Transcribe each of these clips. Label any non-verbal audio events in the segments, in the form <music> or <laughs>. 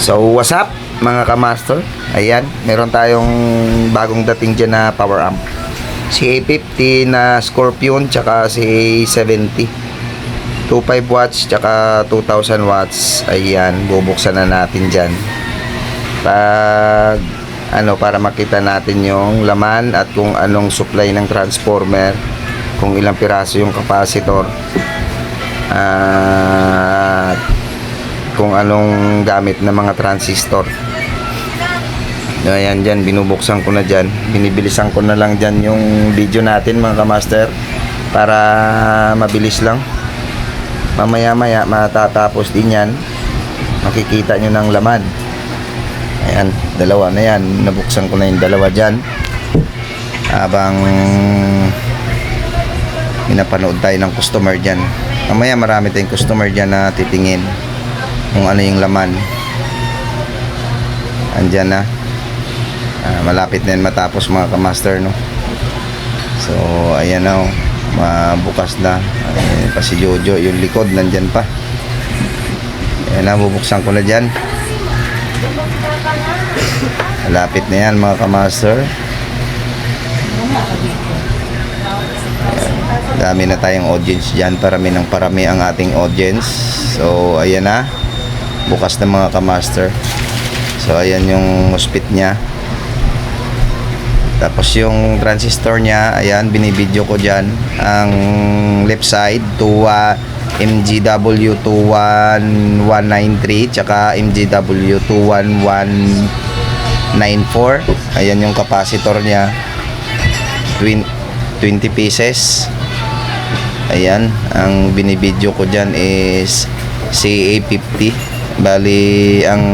So, what's up mga kamaster? Ayan, meron tayong bagong dating dyan na power amp. Si A50 na Scorpion, tsaka si A70. 25 watts, tsaka 2000 watts. Ayan, bubuksan na natin dyan. Pag, ano, para makita natin yung laman at kung anong supply ng transformer, kung ilang piraso yung capacitor. At kung anong gamit ng mga transistor. Ayan dyan, binubuksan ko na dyan. Binibilisan ko na lang dyan yung video natin mga kamaster para mabilis lang. Mamaya maya matatapos din yan. Makikita nyo ng laman. Ayan, dalawa na yan. Nabuksan ko na yung dalawa dyan. Habang pinapanood tayo ng customer dyan. Mamaya marami tayong customer dyan na titingin kung ano yung laman. Andyan na. Ah, malapit na yan matapos mga kamaster, no? So, ayan na, oh. Mabukas na. Ayan pa si Jojo. Yung likod, nandyan pa. Ayan na, bubuksan ko na dyan. Malapit na yan mga kamaster. Ayan. Dami na tayong audience dyan. Parami ng parami ang ating audience. So, ayan na. Bukas na mga kamaster. So, ayan yung spit niya. Tapos yung transistor niya, ayan, binibidyo ko dyan. Ang left side, to MGW 21193, tsaka MGW 21194. Ayan yung capacitor niya. Twin- 20 pieces. Ayan, ang binibidyo ko dyan is CA50. Bali, ang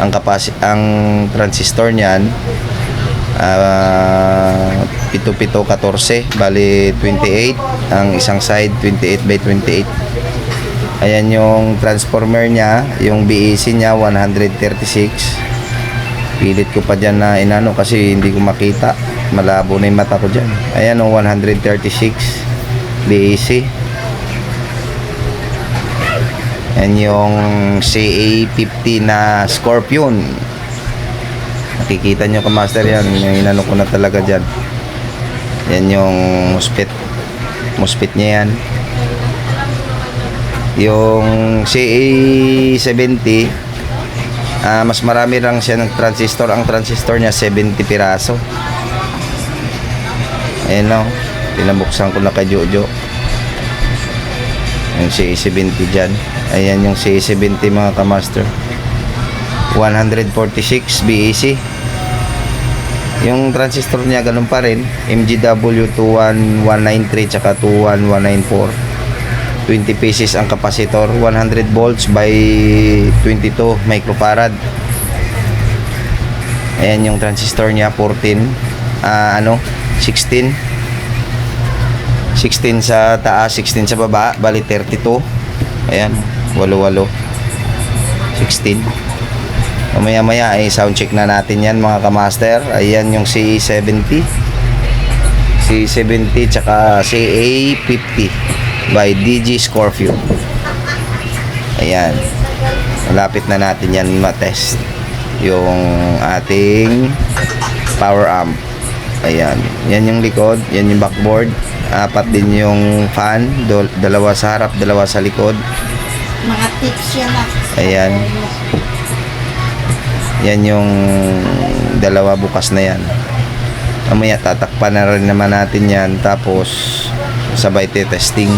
ang kapasi ang transistor niyan ah 7714 bali 28 ang isang side 28 by 28 ayan yung transformer niya yung BEC niya 136 pilit ko pa dyan na inano kasi hindi ko makita. Malabo na yung mata ko dyan. Ayan yung 136 BEC yan yung CA50 na Scorpion Nakikita nyo kamaster yan. Yung inano ko na talaga dyan. Yan yung muspit. Muspit niya yan. Yung CA70 ah mas marami lang siya ng transistor. Ang transistor niya 70 piraso. Ayan o. Pinabuksan ko na kay Jojo. Yung CA70 dyan. Ayan yung CA70 mga kamaster. 146 BAC yung transistor niya ganun pa rin. MGW 21193 tsaka 21194 20 pieces ang capacitor 100 volts by 22 microfarad. Ayan yung transistor niya 14 ah, ano 16 16 sa taas 16 sa baba bali 32 ayan walo walo 16 Mamaya maya ay sound check na natin yan mga kamaster. Ayan yung C70. C70 tsaka CA50 by DG Scorpio. Ayan. Malapit na natin yan matest. Yung ating power amp. Ayan. Yan yung likod. Yan yung backboard. Apat din yung fan. Dalawa sa harap, dalawa sa likod. Mga tips yan ah. Ayan. Yan yung dalawa bukas na yan. Mamaya tatakpan na rin naman natin yan. Tapos sabay testing.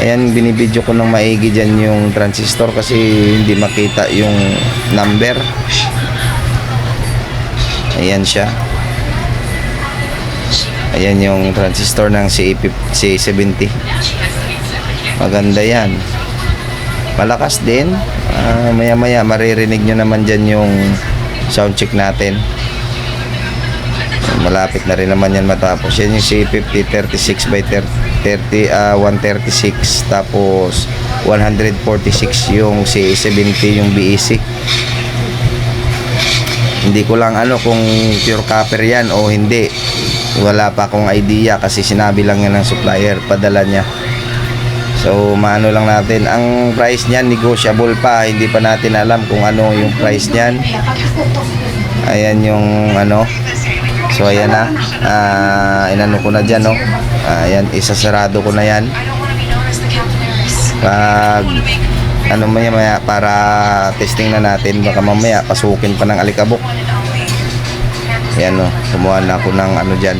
Ayan, binibidyo ko ng maigi dyan yung transistor kasi hindi makita yung number. Ayan siya. Ayan yung transistor ng C70. Maganda yan. Malakas din. Ah, maya maya maririnig nyo naman dyan yung sound check natin. Malapit na rin naman yan matapos. Yan yung C50 36 by 30, 30 ah, 136 tapos 146 yung C70 yung BEC. Hindi ko lang ano kung pure copper yan o hindi. Wala pa akong idea kasi sinabi lang yan ng supplier, padala niya. So, maano lang natin. Ang price niyan, negotiable pa. Hindi pa natin alam kung ano yung price niyan. Ayan yung ano. So, ayan na. Ah, inano ko na dyan, no? Ah, ayan, isasarado ko na yan. Pag ano maya maya para testing na natin baka mamaya pasukin pa ng alikabok yan o kumuha na ako ng ano dyan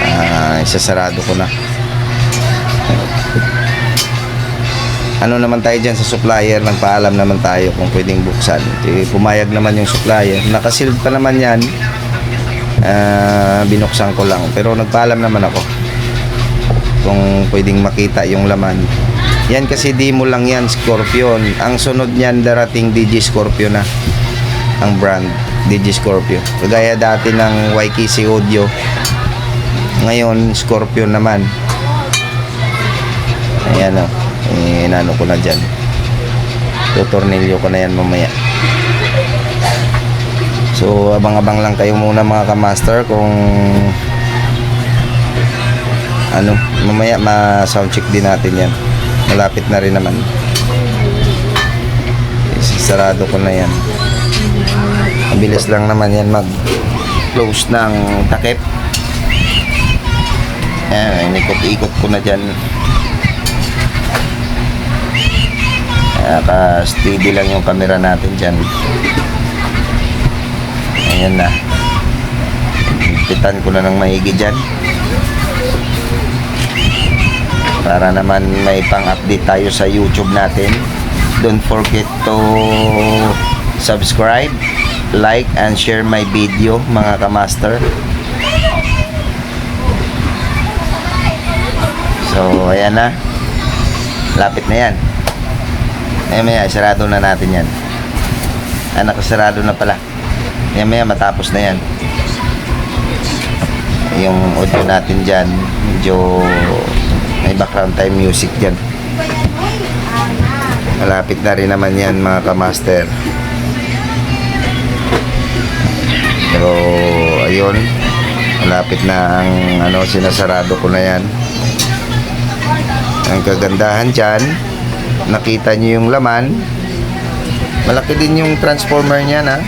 Ah, isasarado ko na ano naman tayo dyan sa supplier nagpaalam naman tayo kung pwedeng buksan. Eh, pumayag naman yung supplier. Nakasealed pa naman yan. Ah, binuksan ko lang. Pero nagpaalam naman ako kung pwedeng makita yung laman. Yan kasi demo lang yan Scorpion. Ang sunod niyan darating DG Scorpio na. Ang brand DG Scorpio kagaya dati ng YKC Audio. Ngayon Scorpion naman. Ayan o eh, inano ko na dyan. Tutornilyo ko na yan mamaya. So abang-abang lang kayo muna mga kamaster kung ano mamaya ma sound check din natin yan. Malapit na rin naman. Sarado ko na yan. Mabilis lang naman yan mag close ng takip. Yan inikot-ikot ko na dyan Naka steady lang yung camera natin dyan ayan na pitan ko na ng maigi dyan para naman may pang-update tayo sa YouTube natin. Don't forget to subscribe, like, and share my video, mga kamaster. So, ayan na. Lapit na yan. Ayan maya, sarado na natin yan. Ah, nakasarado na pala. Ayan maya, matapos na yan. Yung audio natin dyan, medyo may background time music dyan. Malapit na rin naman yan mga kamaster. Pero ayun, malapit na ang ano sinasarado ko na yan. Ang kagandahan dyan, nakita nyo yung laman. Malaki din yung transformer niyan ha.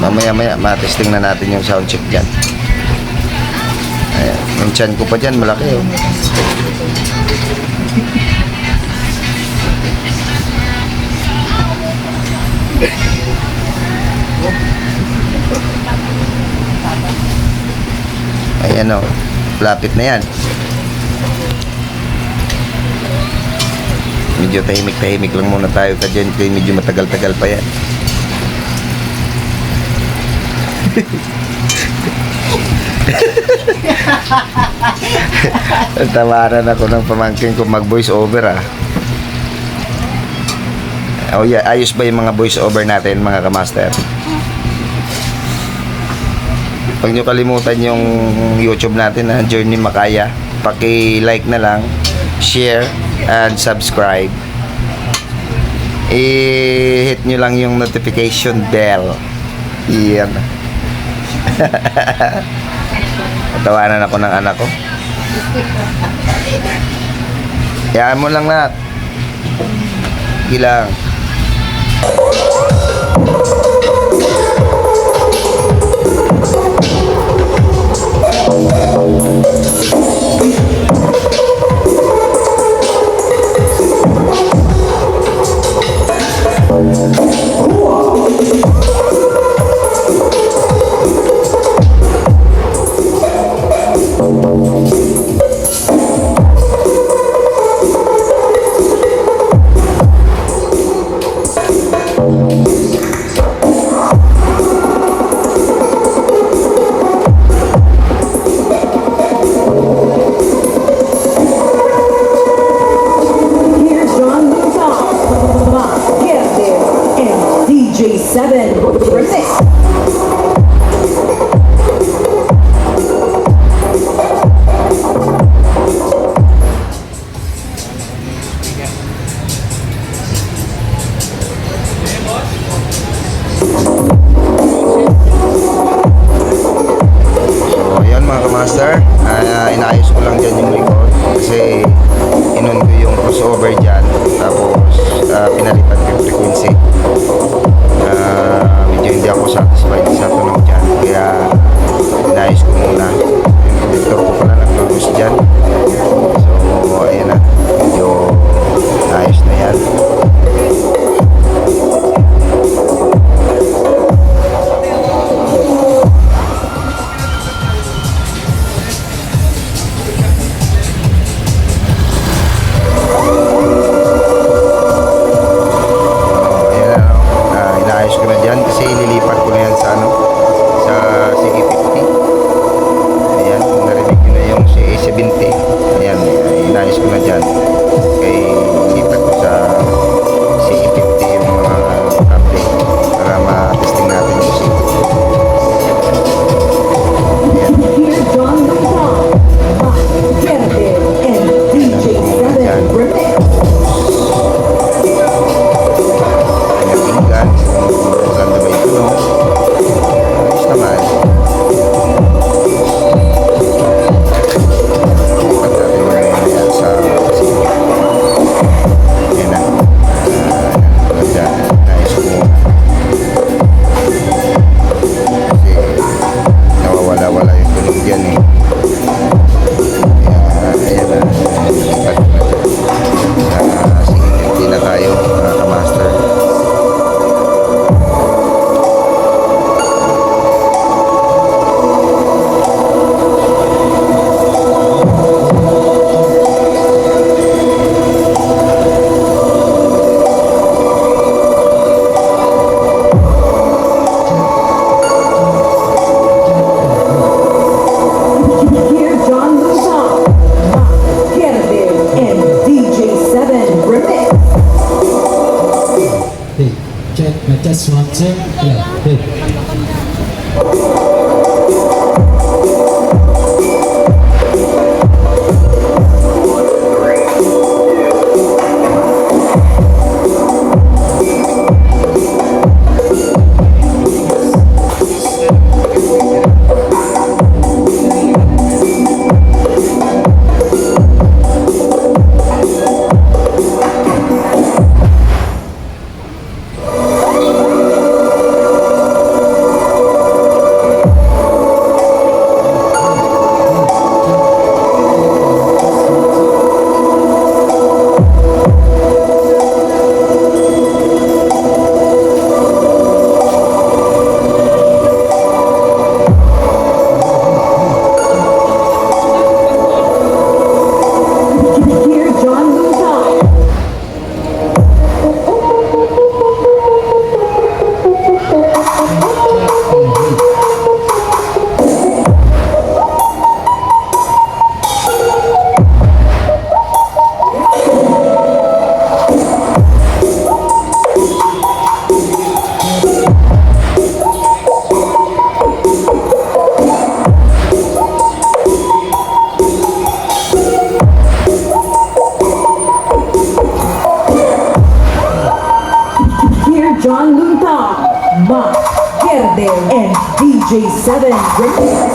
Mamaya-maya, matesting na natin yung sound check dyan. Ayan, yung chan ko pa dyan, malaki oh. Ayan oh, lapit na yan. Medyo tahimik-tahimik lang muna tayo ka dyan, kaya medyo matagal-tagal pa yan. <laughs> Tawaran ako ng pamangkin ko mag voice over ah. Oh yeah, ayos ba yung mga voice over natin mga kamaster? Huwag nyo kalimutan yung YouTube natin na Journey Makaya. Paki-like na lang, share, and subscribe. I-hit nyo lang yung notification bell. Iyan. <laughs> Tawanan ako ng anak ko. Yan mo lang na. Gilang. Muna. Check, na test one, two, yeah, hey. seven.